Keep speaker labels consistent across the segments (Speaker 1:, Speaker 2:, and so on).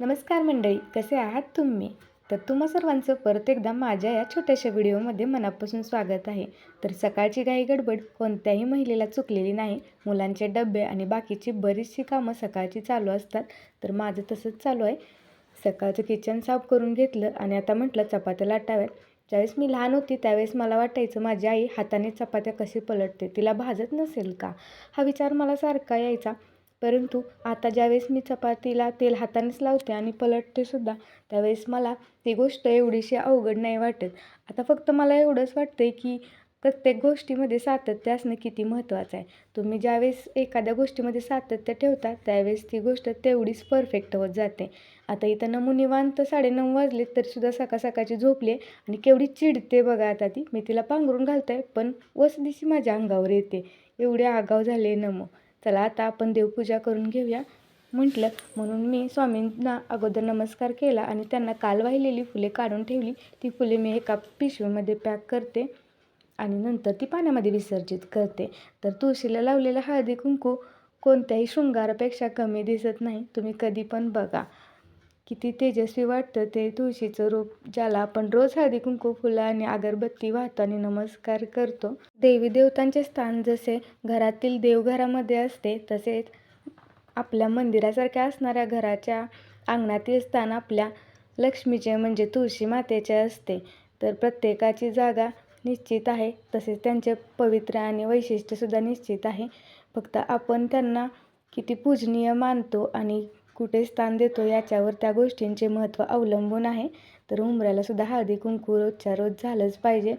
Speaker 1: नमस्कार मंडळी कसे आहात तुम्ही? तर तुम्हा सर्वांचं परत एकदा माझ्या या छोट्याशा व्हिडिओमध्ये मनापासून स्वागत आहे. तर सकाळची काही गडबड कोणत्याही महिलेला चुकलेली नाही. मुलांचे डबे आणि बाकीची बरीचशी कामं सकाळची चालू असतात. तर माझं तसंच चालू आहे. सकाळचं किचन साफ करून घेतलं आणि आता म्हटलं चपात्या लाटाव्यात. ज्यावेळेस मी लहान होती त्यावेळेस मला वाटायचं माझी आई हाताने चपात्या कशी पलटते तिला भाजत नसेल का? हा विचार मला सारखा यायचा. परंतु आता ज्यावेळेस मी चपातीला तेल हातानेच लावते आणि पलटतेसुद्धा त्यावेळेस मला ती गोष्ट एवढीशी अवघड नाही वाटत. आता फक्त मला एवढंच वाटतं की प्रत्येक गोष्टीमध्ये सातत्य असणं किती महत्त्वाचं आहे. तुम्ही ज्यावेळेस एखाद्या गोष्टीमध्ये सातत्य ठेवता त्यावेळेस ती गोष्ट तेवढीच परफेक्ट होत जाते. आता इथं नमू निवांत साडेनऊ वाजले तरीसुद्धा सकाळ सकाळची झोपली आहे आणि केवढी चिडते बघा आता ती. मी तिला पांघरून घालते आहे पण वसदिशी माझ्या अंगावर येते. एवढे आगाव झाले नमो. चला आता आपण देवपूजा करून घेऊया. म्हटलं म्हणून मी स्वामींना अगोदर नमस्कार केला आणि त्यांना काल वाहिलेली फुले काढून ठेवली. ती फुले मी एका पिशवीमध्ये पॅक करते आणि नंतर ती पाण्यामध्ये विसर्जित करते. तर तुळशीला लावलेला हळदी कुंकू कोणत्याही शृंगारापेक्षा कमी दिसत नाही. तुम्ही कधी पण बघा. किती तेजस्वी वाटतं ते तुळशीचं रूप ज्याला आपण रोज हळदी कुंकू फुलं आणि अगरबत्ती वाहतो आणि नमस्कार करतो. देवी देवतांचे स्थान जसे घरातील देवघरामध्ये असते तसेच आपल्या मंदिरासारख्या असणाऱ्या घराच्या अंगणातील स्थान आपल्या लक्ष्मीचे म्हणजे तुळशी मातेचे असते. तर प्रत्येकाची जागा निश्चित आहे तसेच त्यांचे पवित्र आणि वैशिष्ट्यसुद्धा निश्चित आहे. फक्त आपण त्यांना किती पूजनीय मानतो आणि कुठे स्थान देतो याच्यावर त्या गोष्टींचे महत्त्व अवलंबून आहे. तर उंबऱ्यालासुद्धा हळदी कुंकू रोजच्या रोज झालंच पाहिजे.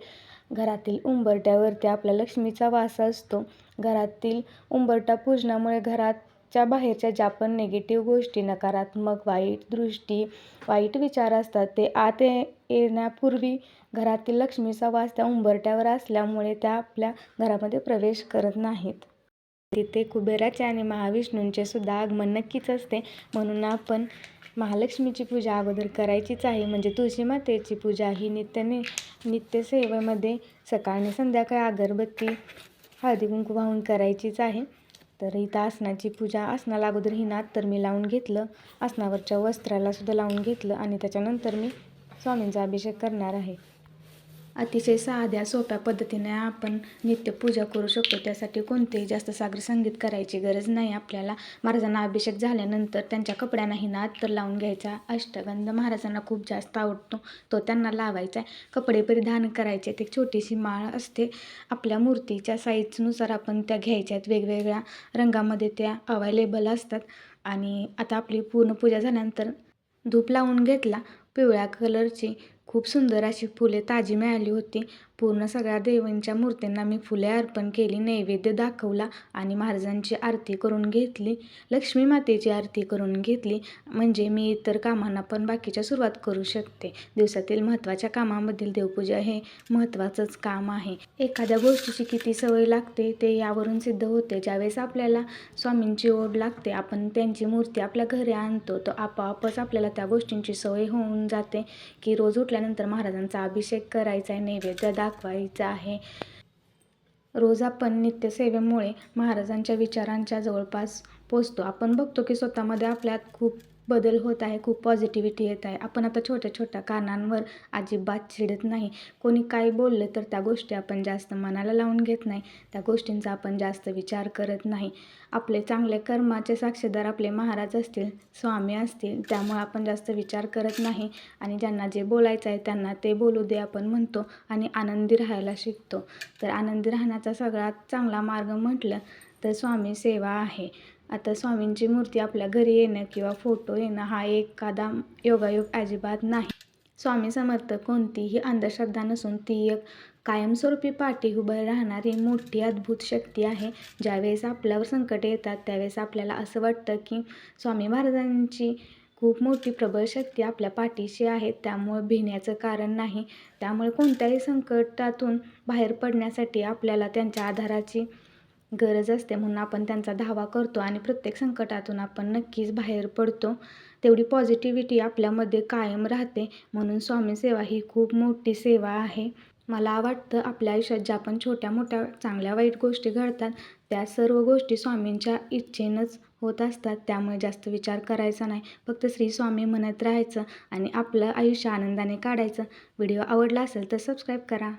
Speaker 1: घरातील उंबरट्यावरती आपल्या लक्ष्मीचा वास असतो. घरातील उंबरटा पूजनामुळे घराच्या बाहेरच्या ज्या पण निगेटिव्ह गोष्टी नकारात्मक वाईट दृष्टी वाईट विचार असतात ते आत येण्यापूर्वी घरातील लक्ष्मीचा वास त्या उंबरट्यावर असल्यामुळे त्या आपल्या घरामध्ये प्रवेश करत नाहीत. तिथे कुबेराचे आणि महाविष्णूंचे सुद्धा आगमन नक्कीच असते. म्हणून आपण महालक्ष्मीची पूजा अगोदर करायचीच आहे. म्हणजे तुळशी मातेची पूजा ही नित्यने नित्यसेवेमध्ये सकाळी संध्याकाळी अगरबत्ती हळदी कुंकू वाहून करायचीच आहे. तर इथं आसनाची पूजा आसनाला अगोदर ही नात तर मी लावून घेतलं. आसनावरच्या वस्त्राला सुद्धा लावून घेतलं आणि त्याच्यानंतर मी स्वामींचा अभिषेक करणार आहे. अतिशय साध्या सोप्या पद्धतीने आपण नित्य पूजा करू शकतो. त्यासाठी कोणतेही जास्त सागर संगीत करायची गरज नाही. आपल्याला महाराजांना अभिषेक झाल्यानंतर त्यांच्या कपड्यांनाही नाद तर लावून घ्यायचा. अष्टगंध महाराजांना खूप जास्त आवडतो. तो त्यांना लावायचा. आहे कपडे परिधान करायचे. एक छोटीशी माळ असते. आपल्या मूर्तीच्या साईजनुसार आपण त्या घ्यायच्या आहेत वेगवेगळ्या रंगामध्ये त्या अवेलेबल असतात. आणि आता आपली पूर्ण पूजा झाल्यानंतर धूप लावून घेतला. पिवळ्या कलरची खूप सुंदर अशी फुले ताजी मिळाली होती. पूर्ण सगळ्या देवींच्या मूर्तींना मी फुले अर्पण केली नैवेद्य दाखवला आणि महाराजांची आरती करून घेतली लक्ष्मी मातेची आरती करून घेतली. म्हणजे मी इतर कामांना पण बाकीच्या सुरुवात करू शकते. दिवसातील महत्त्वाच्या कामामधील देवपूजा हे महत्त्वाचंच काम आहे. एखाद्या गोष्टीची किती सवय लागते ते यावरून सिद्ध होते. ज्यावेळेस आपल्याला स्वामींची ओढ लागते आपण त्यांची मूर्ती आपल्या घरी आणतो तर आपोआपच आपल्याला त्या गोष्टींची सवय होऊन जाते की रोज उठल्या उठल्यानंतर महाराजांचा अभिषेक करायचा आहे नैवेद्य दाखवायचा आहे. रोज आपण नित्यसेवेमुळे महाराजांच्या विचारांच्या जवळपास पोचतो. आपण बघतो की स्वतःमध्ये आपल्यात खूप बदल होत आहे खूप पॉझिटिव्हिटी येत आहे. आपण आता छोट्या छोट्या कारणांवर अजिबात चिडत नाही. कोणी काय बोललं तर त्या गोष्टी आपण जास्त मनाला लावून घेत नाही. त्या गोष्टींचा आपण जास्त विचार करत नाही. आपले चांगले कर्माचे साक्षीदार आपले महाराज असतील स्वामी असतील त्यामुळे आपण जास्त विचार करत नाही आणि ज्यांना जे बोलायचं आहे त्यांना ते बोलू दे आपण म्हणतो आणि आनंदी राहायला शिकतो. तर आनंदी राहण्याचा सगळ्यात चांगला मार्ग म्हटलं तर स्वामी सेवा आहे. आता स्वामींची मूर्ती आपल्या घरी येणं किंवा फोटो येणं हा एखादा योगायोग अजिबात नाही. स्वामी समर्थ कोणतीही अंधश्रद्धा नसून ती एक कायमस्वरूपी पाठी उभं राहणारी मोठी अद्भुत शक्ती आहे. ज्यावेळेस आपल्यावर संकट येतात त्यावेळेस आपल्याला असं वाटतं की स्वामी महाराजांची खूप मोठी प्रबळ शक्ती आपल्या पाठीशी आहे. त्यामुळे भिण्याचं कारण नाही. त्यामुळे कोणत्याही संकटातून बाहेर पडण्यासाठी आपल्याला त्यांच्या आधाराची गरज असते म्हणून आपण त्यांचा धावा करतो आणि प्रत्येक संकटातून आपण नक्कीच बाहेर पडतो. तेवढी पॉझिटिव्हिटी आपल्यामध्ये कायम राहते. म्हणून स्वामी सेवा ही खूप मोठी सेवा आहे. मला वाटतं आपल्या आयुष्यात ज्या पण छोट्या मोठ्या चांगल्या वाईट गोष्टी घडतात त्या सर्व गोष्टी स्वामींच्या इच्छेनंच होत असतात. त्यामुळे जास्त विचार करायचा नाही. फक्त श्री स्वामी म्हणत राहायचं आणि आपलं आयुष्य आनंदाने काढायचं. व्हिडिओ आवडला असेल तर सबस्क्राईब करा.